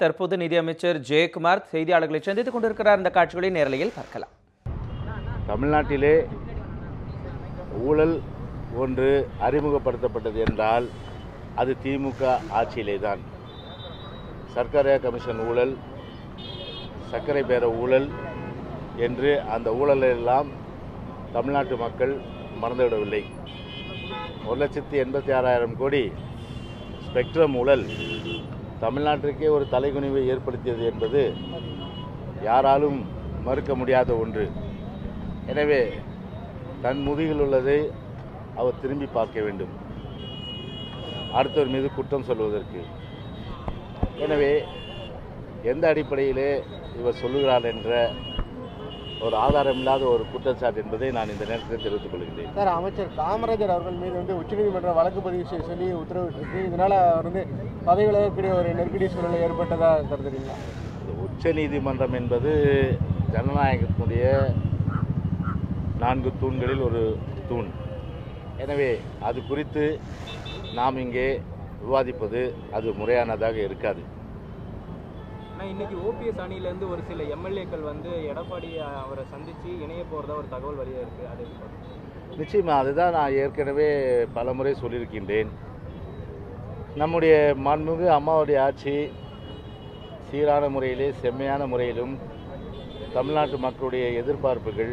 தற்போது நிதியமைச்சர் ஜெயக்குமார் செய்தியாளர்களை சந்தித்துக் கொண்டிருக்கிறார். இந்த காட்சிகளை நேரலையில் பார்க்கலாம். தமிழ்நாட்டிலே ஊழல் ஒன்று அறிமுகப்படுத்தப்பட்டது என்றால் அது திமுக ஆட்சியிலே தான் சர்க்கரை கமிஷன் ஊழல் சர்க்கரை பேர ஊழல் என்று அந்த ஊழலெல்லாம் தமிழ்நாட்டு மக்கள் மறந்துவிடவில்லை. ஒரு லட்சத்தி எண்பத்தி ஆறாயிரம் கோடி ஸ்பெக்ட்ரம் ஊழல் தமிழ்நாட்டிற்கே ஒரு தலைகுனிவை ஏற்படுத்தியது என்பது யாராலும் மறுக்க முடியாத ஒன்று. எனவே தன் முதுகில் உள்ளதை அவர் திரும்பி பார்க்க வேண்டும். அடுத்தவர் மீது குற்றம் சொல்வதற்கு. எனவே எந்த அடிப்படையிலே இவர் சொல்லுகிறார் என்ற ஒரு ஆதாரமில்லாத ஒரு குற்றச்சாட்டு என்பதை நான் இந்த நேரத்தில் தெரிவித்துக் கொள்கிறேன். சார் அமைச்சர் காமராஜர் அவர்கள் மீது வந்து உச்சநீதிமன்றம் வழக்கு பதிவு செய்ய சொல்லி உத்தரவிட்டிருக்கு. இதனால அவர் வந்து பதவி விலகக்கூடிய ஒரு நெருக்கடி சூழ்நிலை ஏற்பட்டதா கருதுறீங்களா? உச்ச நீதிமன்றம் என்பது ஜனநாயகத்தினுடைய நான்கு தூண்களில் ஒரு தூண். எனவே அது குறித்து நாம் இங்கே விவாதிப்பது அது முறையானதாக இருக்காது. ஆனால் இன்னைக்கு ஓபிஎஸ் அணியிலேருந்து ஒரு சில எம்எல்ஏக்கள் வந்து எடப்பாடி அவரை சந்தித்து இணைய போகிறதா ஒரு தகவல் வழியாக இருக்குது அது நிச்சயமாக அதுதான் நான் ஏற்கனவே பலமுறை சொல்லியிருக்கின்றேன். நம்முடைய மாண்புமிகு அம்மாவுடைய ஆட்சி சீரான முறையிலே செம்மையான முறையிலும் தமிழ்நாட்டு மக்களுடைய எதிர்பார்ப்புகள்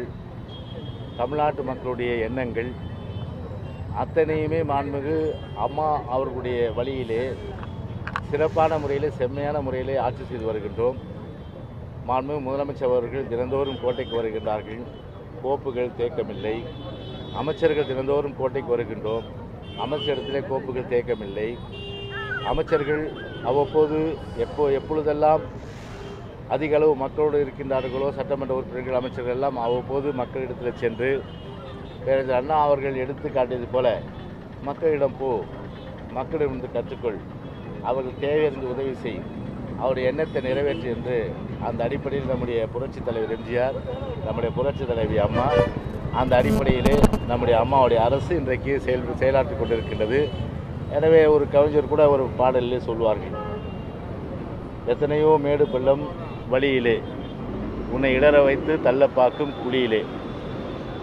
தமிழ்நாட்டு மக்களுடைய எண்ணங்கள் அத்தனையுமே மாண்புமிகு அம்மா அவர்களுடைய வழியிலே சிறப்பான முறையில் செம்மையான முறையிலே ஆட்சி செய்து வருகின்றோம். மாண்புமிகு முதலமைச்சர் அவர்கள் தினந்தோறும் கோட்டைக்கு வருகின்றார்கள். கோப்புகள் தேக்கமில்லை. அமைச்சர்கள் தினந்தோறும் கோட்டைக்கு வருகின்றோம். அமைச்சரிடத்திலே கோப்புகள் தேக்கமில்லை. அமைச்சர்கள் அவ்வப்போது எப்போ எப்பொழுதெல்லாம் அதிக அளவு மக்களோடு இருக்கின்றார்களோ சட்டமன்ற உறுப்பினர்கள் அமைச்சர்கள் எல்லாம் அவ்வப்போது மக்களிடத்தில் சென்று பேரறிஞர் அண்ணா அவர்கள் எடுத்து காட்டியது போல மக்களிடம் போ மக்களிடமிருந்து கற்றுக்கொள் அவர்கள் தேவையிருந்து உதவி செய். அவருடைய எண்ணத்தை நிறைவேற்று என்று அந்த அடிப்படையில் நம்முடைய புரட்சித் தலைவர் எம்ஜிஆர் நம்முடைய புரட்சித் தலைவி அம்மா அந்த அடிப்படையிலே நம்முடைய அம்மாவுடைய அரசு இன்றைக்கு செயல் செயலாற்றி கொண்டிருக்கின்றது. எனவே ஒரு கவிஞர் கூட ஒரு பாடலிலே சொல்வார்கள் எத்தனையோ மேடு பள்ளம் வழியிலே உன்னை இடற வைத்து தள்ள பார்க்கும் குழியிலே.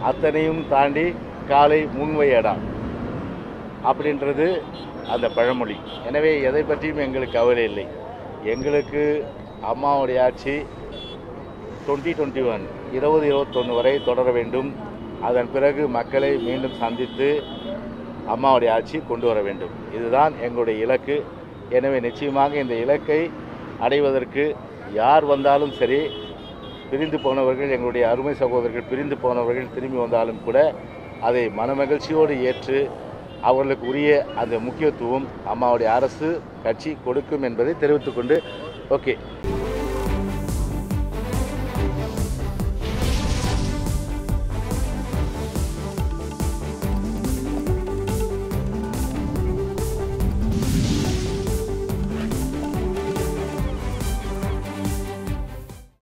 அத்தனையும் தாண்டி காலை முன்வையடா. அப்படின்றது அந்த பழமொழி. எனவே எதை பற்றியும் எங்களுக்கு கவலை இல்லை. எங்களுக்கு அம்மாவுடைய ஆட்சி டுவெண்ட்டி டுவெண்ட்டி ஒன் இருபது இருபத்தொன்று வரை தொடர வேண்டும். அதன் பிறகு மக்களை மீண்டும் சந்தித்து அம்மாவுடைய ஆட்சி கொண்டு வர வேண்டும். இதுதான் எங்களுடைய இலக்கு. எனவே நிச்சயமாக இந்த இலக்கை அடைவதற்கு யார் வந்தாலும் சரி பிரிந்து போனவர்கள் எங்களுடைய அருமை சகோதரர்கள் பிரிந்து போனவர்கள் திரும்பி வந்தாலும் கூட அதை மனமகிழ்ச்சியோடு ஏற்று அவர்களுக்கு உரிய அந்த முக்கியத்துவம் அம்மாவுடைய அரசு கட்சி கொடுக்கும் என்பதை தெரிவித்துக்கொண்டு ஓகே.